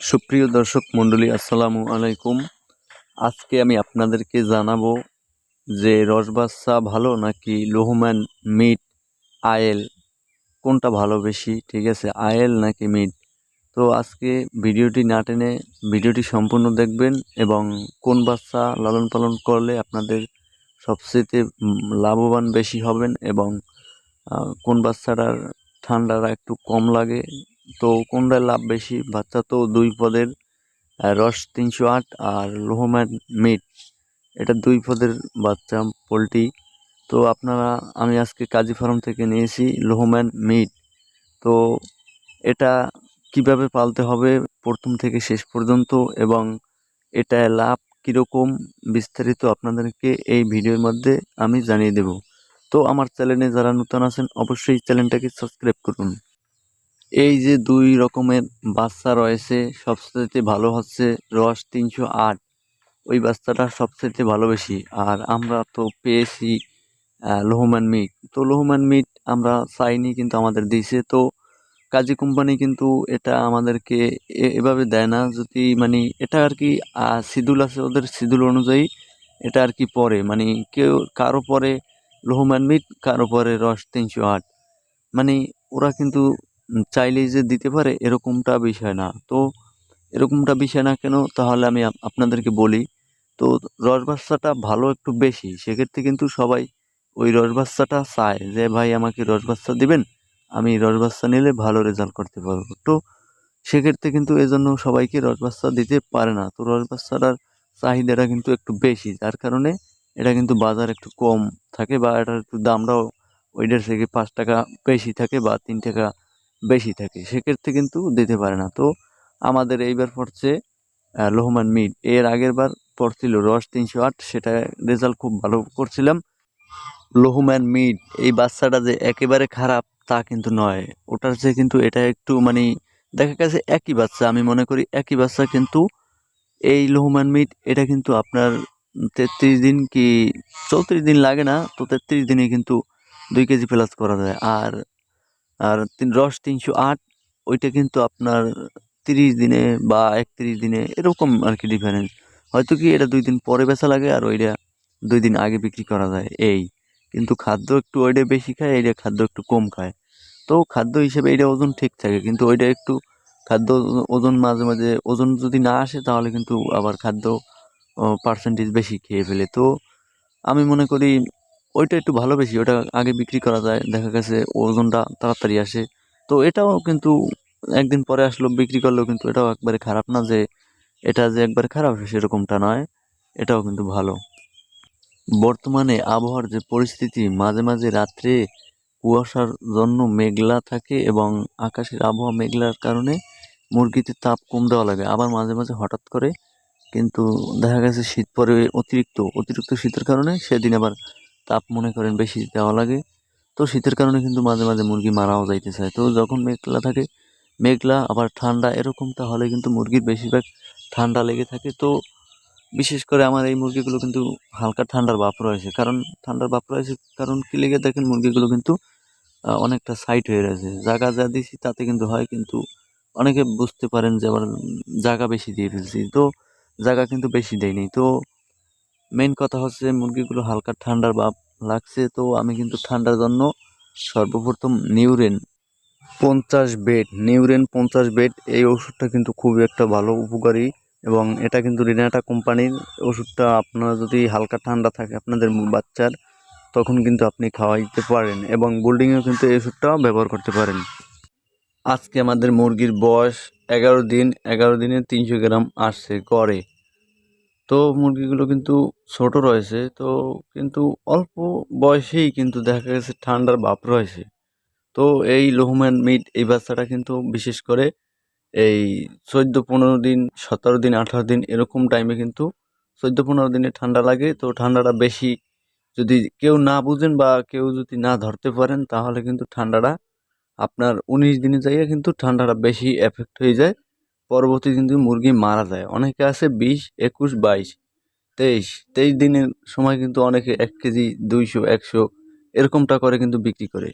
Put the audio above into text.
সুপ্রিয় দর্শক মণ্ডলী, আসসালামু আলাইকুম। আজকে আমি আপনাদেরকে জানাব যে রসবাচ্চা ভালো নাকি লোহম্যান মিট, আয়েল? কোনটা ভালো বেশি? ঠিক আছে, আয়েল নাকি মিট? তো আজকে ভিডিওটি না টেনে ভিডিওটি সম্পূর্ণ দেখবেন এবং কোন বাচ্চা লালন পালন করলে আপনাদের সবচেয়ে লাভবান বেশি হবেন এবং কোন বাচ্চাটার ঠান্ডাটা একটু কম লাগে তো কোনটায় লাভ বেশি? বাচ্চা তো দুই পদের রস তিনশো আট আর লোহম্যান মিট। এটা দুই পদের বাচ্চা, পোলট্রি। তো আপনারা, আমি আজকে কাজী ফার্ম থেকে নিয়েছি লোহম্যান মিট। তো এটা কীভাবে পালতে হবে প্রথম থেকে শেষ পর্যন্ত এবং এটা লাভ কীরকম বিস্তারিত আপনাদেরকে এই ভিডিওর মধ্যে আমি জানিয়ে দেব। তো আমার চ্যানেলে যারা নতুন আছেন, অবশ্যই চ্যানেলটাকে সাবস্ক্রাইব করুন। এই যে দুই রকমের বাচ্চা রয়েছে সবচেয়ে ভালো হচ্ছে রস তিনশো আট। ওই বাচ্চাটা সবচেয়ে ভালো বেশি। আর আমরা তো পেয়েছি লোহমান মিট। তো লোহমান মিট আমরা চাইনি কিন্তু আমাদের দিয়েছে তো কাজী কোম্পানি কিন্তু এটা আমাদেরকে এভাবে দেয় না। যদি মানে এটা আর কি শিডিউল আছে ওদের শিডিউল অনুযায়ী এটা আর কি পরে। মানে কেউ, কারও পরে লোহমান মিট, কারও পরে রস তিনশো আট। মানে ওরা কিন্তু চাইলেই যে দিতে পারে, এরকমটা বিষয় না। তো এরকমটা বিষয় না কেন, তাহলে আমি আপ- আপনাদেরকে বলি, তো রস বাচ্চাটা ভালো একটু বেশি, সেক্ষেত্রে কিন্তু সবাই ওই রস বাচ্চাটা চায় যে, ভাই, আমাকে রস বাচ্চা দিবেন, আমি রস বাচ্চা নিলে ভালো রেজাল্ট করতে পারব। তো সেক্ষেত্রে কিন্তু এজন্য সবাইকে রস বাচ্চা দিতে পারে না। তো রস বাচ্চাটার চাহিদাটা কিন্তু একটু বেশি, যার কারণে এটা কিন্তু বাজার একটু কম থাকে বা এটার একটু দামটাও ওইটার থেকে পাঁচ টাকা বেশি থাকে বা তিন টাকা বেশি থাকে, সেক্ষেত্রে কিন্তু দিতে পারে না। তো আমাদের এইবার পড়ছে লোহমান মিট এর আগের বার পড়ছিল রস তিনশো আট, সেটা রেজাল্ট খুব ভালো করছিলাম। লোহম্যান মিট এই বাচ্চাটা যে একেবারে খারাপ, তা কিন্তু নয়। ওটার যে কিন্তু এটা একটু মানে দেখা গেছে একই বাচ্চা, আমি মনে করি একই বাচ্চা কিন্তু এই লোহম্যান মিট এটা কিন্তু আপনার তেত্রিশ দিন কি চৌত্রিশ দিন লাগে না, তো তেত্রিশ দিনে কিন্তু দুই কেজি প্লাস করা যায়। আর আর রস তিনশো আট, ওইটা কিন্তু আপনার তিরিশ দিনে বা একত্রিশ দিনে এরকম আর কি ডিফারেন্স হয়তো কি এটা দুই দিন পরে বেচা লাগে আর ওইটা দুই দিন আগে বিক্রি করা যায়, এই। কিন্তু খাদ্য একটু ওইটা বেশি খায়, এইটা খাদ্য একটু কম খায়। তো খাদ্য হিসেবে এটা ওজন ঠিক থাকে, কিন্তু ওইটা একটু খাদ্য ওজন মাঝে মাঝে, ওজন যদি না আসে তাহলে কিন্তু আবার খাদ্য পার্সেন্টেজ বেশি খেয়ে ফেলে। তো আমি মনে করি ওইটা একটু ভালো বেশি ওটা আগে বিক্রি করা যায়, দেখা গেছে ওজনটা তাড়াতাড়ি আসে। তো এটাও কিন্তু একদিন পরে আসলো, বিক্রি করলেও কিন্তু এটাও একবারে খারাপ না যে এটা যে একবারে খারাপ সেরকমটা নয়, এটাও কিন্তু ভালো। বর্তমানে আবহাওয়ার যে পরিস্থিতি, মাঝে মাঝে রাত্রে কুয়াশার জন্য মেঘলা থাকে এবং আকাশের আবহাওয়া মেঘলার কারণে মুরগিতে তাপ কম দেওয়া লাগে। আবার মাঝে মাঝে হঠাৎ করে কিন্তু দেখা গেছে শীত পরে অতিরিক্ত অতিরিক্ত শীতের কারণে সেদিন আবার তাপ মনে করেন বেশি দেওয়া লাগে। তো শীতের কারণে কিন্তু মাঝে মাঝে মুরগি মারাও যাইতে চায় তো যখন মেঘলা থাকে, মেঘলা, আবার ঠান্ডা এরকমটা হলে কিন্তু মুরগির বেশিরভাগ ঠান্ডা লেগে থাকে। তো বিশেষ করে আমার এই মুরগিগুলো কিন্তু হালকা ঠান্ডার বাপ রয়েছে। কারণ ঠান্ডার ভাপ রয়েছে কারণ কি লেগে দেখেন মুরগিগুলো কিন্তু অনেকটা সাইট হয়ে রয়েছে। জায়গা যা দিয়েছি তাতে কিন্তু হয়, কিন্তু অনেকে বুঝতে পারেন যে আবার জায়গা বেশি দিয়ে ফেলছি। তো জায়গা কিন্তু বেশি দেয়নি তো মেইন কথা হচ্ছে মুরগিগুলো হালকা ঠান্ডার ভাব লাগছে, তো আমি কিন্তু ঠান্ডার জন্য সর্বপ্রথম নিউরেন পঞ্চাশ বেড নিউরেন পঞ্চাশ বেড এই ওষুধটা কিন্তু খুবই একটা ভালো উপকারী এবং এটা কিন্তু রিনাটা কোম্পানির ওষুধটা আপনারা যদি হালকা ঠান্ডা থাকে আপনাদের বাচ্চার, তখন কিন্তু আপনি খাওয়াইতে পারেন এবং বোল্ডিংয়েও কিন্তু এই ওষুধটা ব্যবহার করতে পারেন। আজকে আমাদের মুরগির বয়স এগারো দিন, এগারো দিনে তিনশো গ্রাম আসছে গড়ে। তো মুরগিগুলো কিন্তু ছোট রয়েছে, তো কিন্তু অল্প বয়সেই কিন্তু দেখা গেছে ঠান্ডার বাপ রয়েছে। তো এই লোহম্যান মিট এই বাচ্চাটা কিন্তু বিশেষ করে এই চোদ্দ পনেরো দিন, সতেরো দিন, আঠারো দিন এরকম টাইমে কিন্তু চোদ্দ পনেরো দিনে ঠান্ডা লাগে। তো ঠান্ডাটা বেশি যদি কেউ না বুঝেন বা কেউ যদি না ধরতে পারেন তাহলে কিন্তু ঠান্ডাটা আপনার উনিশ দিনে যাইয়া কিন্তু ঠান্ডাটা বেশি এফেক্ট হয়ে যায়। পরবর্তী কিন্তু মুরগি মারা যায়। অনেকে আছে বিশ, একুশ, বাইশ, তেইশ। তেইশ দিনের সময় কিন্তু অনেকে এক কেজি দুইশো, একশো এরকমটা করে কিন্তু বিক্রি করে।